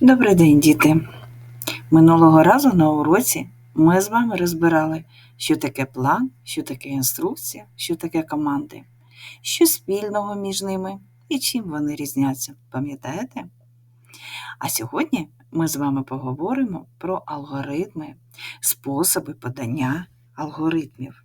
Добрий день, діти! Минулого разу на уроці ми з вами розбирали, що таке план, що таке інструкція, що таке команди, що спільного між ними і чим вони різняться. Пам'ятаєте? А сьогодні ми з вами поговоримо про алгоритми, способи подання алгоритмів.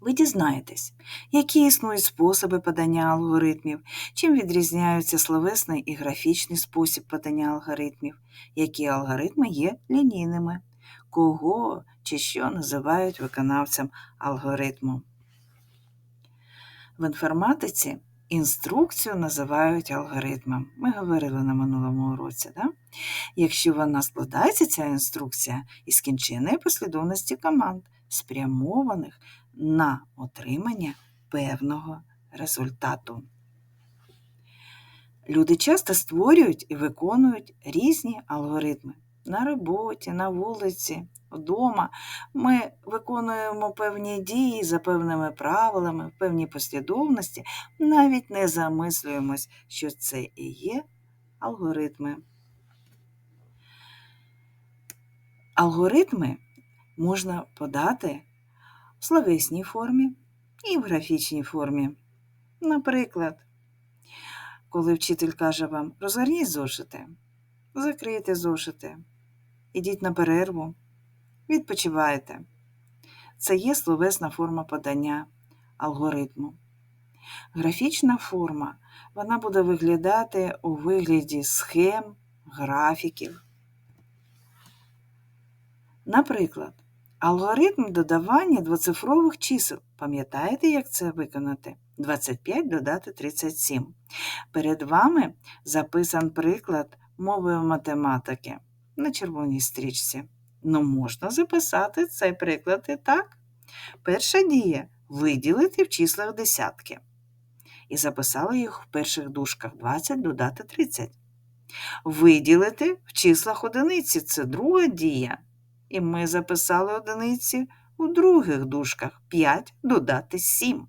Ви дізнаєтесь, які існують способи подання алгоритмів, чим відрізняються словесний і графічний спосіб подання алгоритмів, які алгоритми є лінійними, кого чи що називають виконавцем алгоритму. В інформатиці інструкцію називають алгоритмом. Ми говорили на минулому уроці. Да? Якщо вона складається, ця інструкція із кінченої послідовності команд, спрямованих на отримання певного результату. Люди часто створюють і виконують різні алгоритми. На роботі, на вулиці, вдома ми виконуємо певні дії за певними правилами, в певній послідовності, навіть не замислюємось, що це і є алгоритми. Алгоритми можна подати в словесній формі і в графічній формі. Наприклад, коли вчитель каже вам розгорніть зошити, закрийте зошити, ідіть на перерву, відпочивайте. Це є словесна форма подання алгоритму. Графічна форма вона буде виглядати у вигляді схем, графіків. Наприклад, Алгоритм додавання двоцифрових чисел. Пам'ятаєте, як це виконати? 25 додати 37. Перед вами записан приклад мовою математики на червоній стрічці. Ну, можна записати цей приклад і так. Перша дія виділити в числах десятки. І записали їх в перших дужках 20 додати 30. Виділити в числах одиниці це друга дія. І ми записали одиниці у других дужках 5 додати 7.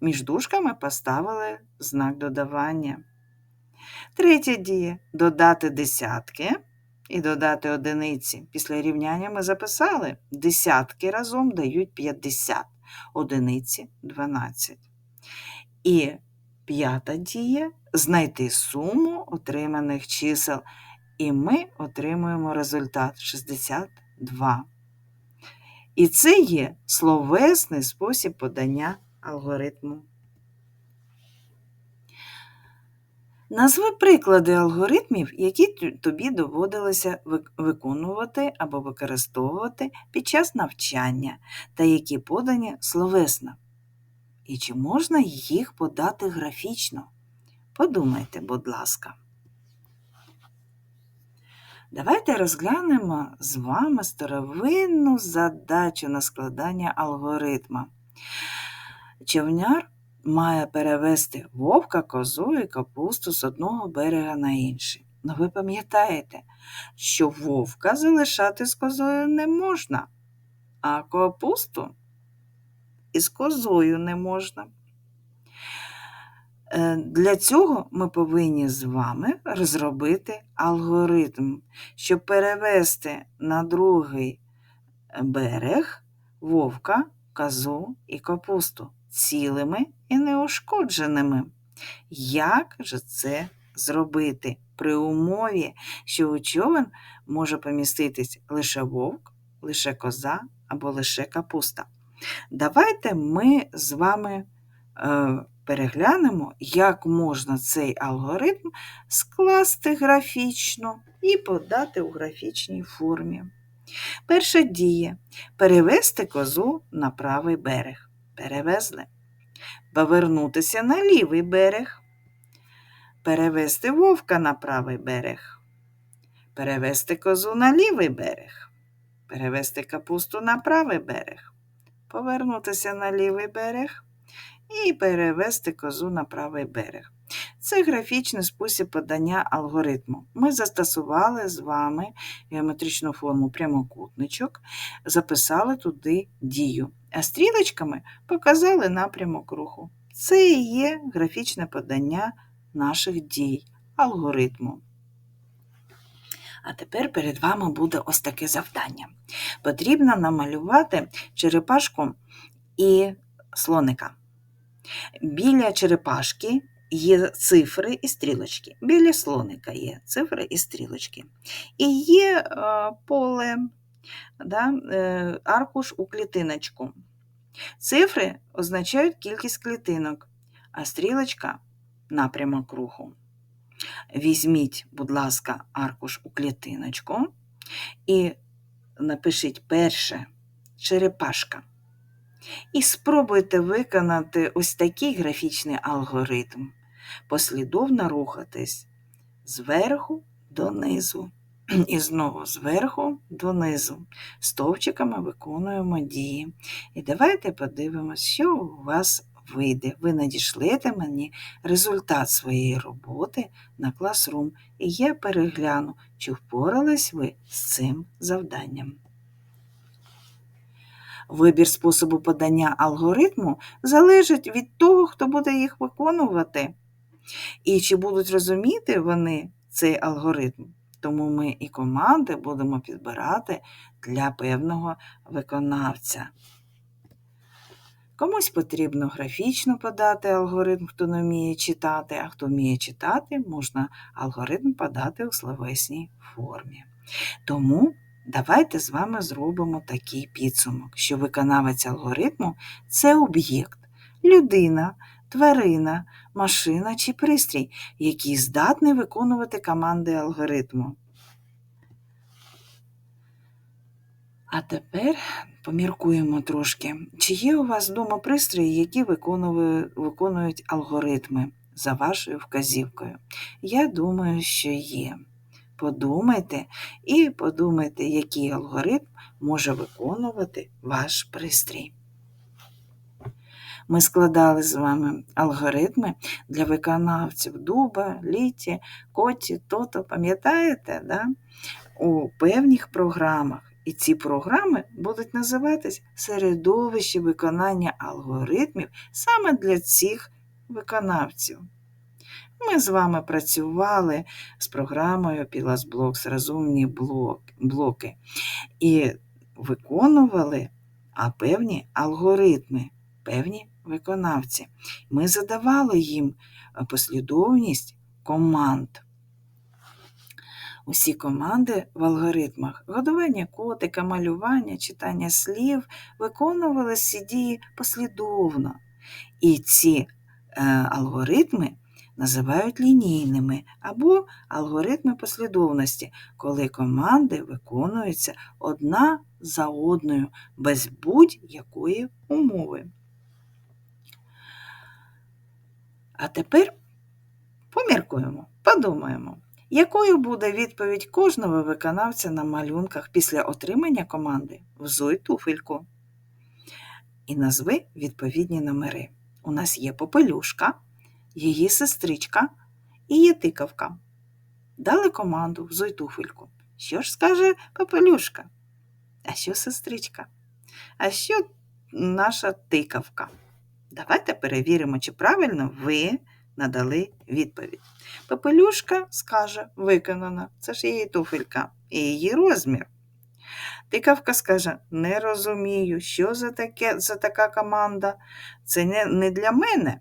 Між дужками поставили знак додавання. Третя дія додати десятки і додати одиниці. Після рівняння ми записали десятки разом дають 50, одиниці 12. І п'ята дія знайти суму отриманих чисел і ми отримуємо результат 62. І це є словесний спосіб подання алгоритму. Назви приклади алгоритмів, які тобі доводилося виконувати або використовувати під час навчання, та які подані словесно. І чи можна їх подати графічно? Подумайте, будь ласка. Давайте розглянемо з вами старовинну задачу на складання алгоритма. Човняр має перевести вовка, козу і капусту з одного берега на інший. Ну ви пам'ятаєте, що вовка залишати з козою не можна, а капусту із козою не можна. Е, для цього ми повинні з вами розробити алгоритм, щоб перевести на другий берег вовка, козу і капусту цілими і неушкодженими. Як же це зробити при умові, що у човен може поміститись лише вовк, лише коза або лише капуста? Давайте ми з вами. Е, переглянемо, як можна цей алгоритм скласти графічно і подати у графічній формі. Перша дія перевести козу на правий берег. Перевезли. Повернутися на лівий берег. Перевести вовка на правий берег. Перевести козу на лівий берег. Перевести капусту на правий берег. Повернутися на лівий берег і перевести козу на правий берег. Це графічний спосіб подання алгоритму. Ми застосували з вами геометричну форму прямокутничок, записали туди дію, а стрілочками показали напрямок руху. Це і є графічне подання наших дій, алгоритму. А тепер перед вами буде ось таке завдання. Потрібно намалювати черепашку і слоника. Біля черепашки є цифри і стрілочки. Біля слоника є цифри і стрілочки. І є е, поле, да, е, аркуш у клітиночку. Цифри означають кількість клітинок, а стрілочка напрямок руху. Візьміть, будь ласка, аркуш у клітиночку і напишіть перше черепашка. І спробуйте виконати ось такий графічний алгоритм. Послідовно рухатись зверху донизу. І знову зверху донизу. Стовпчиками виконуємо дії. І давайте подивимося, що у вас вийде. Ви надішлете мені результат своєї роботи на Classroom, і я перегляну, чи впорались ви з цим завданням. Вибір способу подання алгоритму залежить від того, хто буде їх виконувати. І чи будуть розуміти вони цей алгоритм. Тому ми і команди будемо підбирати для певного виконавця. Комусь потрібно графічно подати алгоритм, хто не вміє читати, а хто вміє читати, можна алгоритм подати у словесній формі. Тому давайте з вами зробимо такий підсумок, що виконавець алгоритму це об'єкт, людина, тварина, машина чи пристрій, який здатний виконувати команди алгоритму. А тепер поміркуємо трошки, чи є у вас вдома пристрої, які виконують алгоритми за вашою вказівкою. Я думаю, що є. Подумайте і подумайте, який алгоритм може виконувати ваш пристрій. Ми складали з вами алгоритми для виконавців дуба, літі, коті, тото, пам'ятаєте, да? у певних програмах. І ці програми будуть називатись середовище виконання алгоритмів саме для цих виконавців. Ми з вами працювали з програмою PLASBLOCKS розумні блоки і виконували а певні алгоритми, певні виконавці. Ми задавали їм послідовність команд. Усі команди в алгоритмах годування котика, малювання, читання слів виконували ці дії послідовно. І ці е, алгоритми називають лінійними або алгоритми послідовності, коли команди виконуються одна за одною без будь-якої умови. А тепер поміркуємо, подумаємо. Якою буде відповідь кожного виконавця на малюнках після отримання команди Взуй туфельку? І назви відповідні номери. У нас є попелюшка, її сестричка і є тикавка. Дали команду взуй туфельку. Що ж скаже попелюшка? А що сестричка? А що наша тикавка? Давайте перевіримо, чи правильно ви надали відповідь. Пепелюшка скаже виконана, це ж її туфелька і її розмір. Тикавка скаже: не розумію, що за таке, за така команда, це не, не для мене.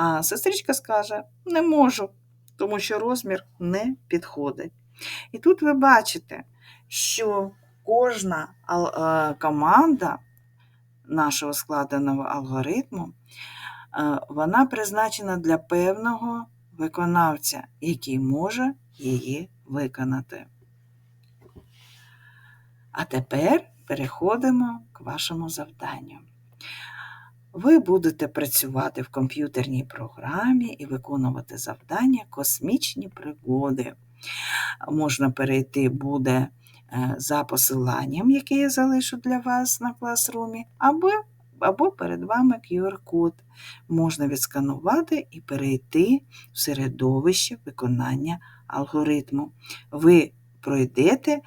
А сестричка скаже: не можу, тому що розмір не підходить. І тут ви бачите, що кожна команда нашого складеного алгоритму вона призначена для певного виконавця, який може її виконати. А тепер переходимо к вашому завданню. Ви будете працювати в комп'ютерній програмі і виконувати завдання космічні пригоди. Можна перейти буде е, за посиланням, яке я залишу для вас на класрумі, або або перед вами QR-код. Можна відсканувати і перейти в середовище виконання алгоритму. Ви пройдете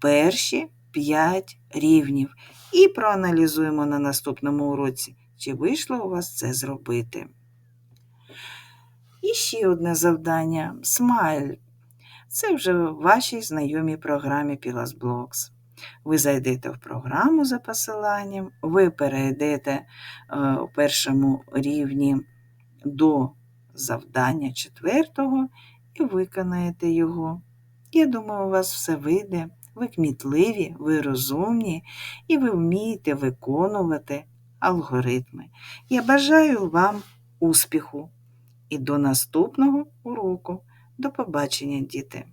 перші 5 рівнів і проаналізуємо на наступному уроці, чи вийшло у вас це зробити. І ще одне завдання смайль. Це вже в вашій знайомій програмі PilasBlocks. Ви зайдете в програму за посиланням, ви перейдете е, у першому рівні до завдання четвертого і виконаєте його. Я думаю, у вас все вийде. Ви кмітливі, ви розумні і ви вмієте виконувати алгоритми. Я бажаю вам успіху і до наступного уроку. До побачення, діти!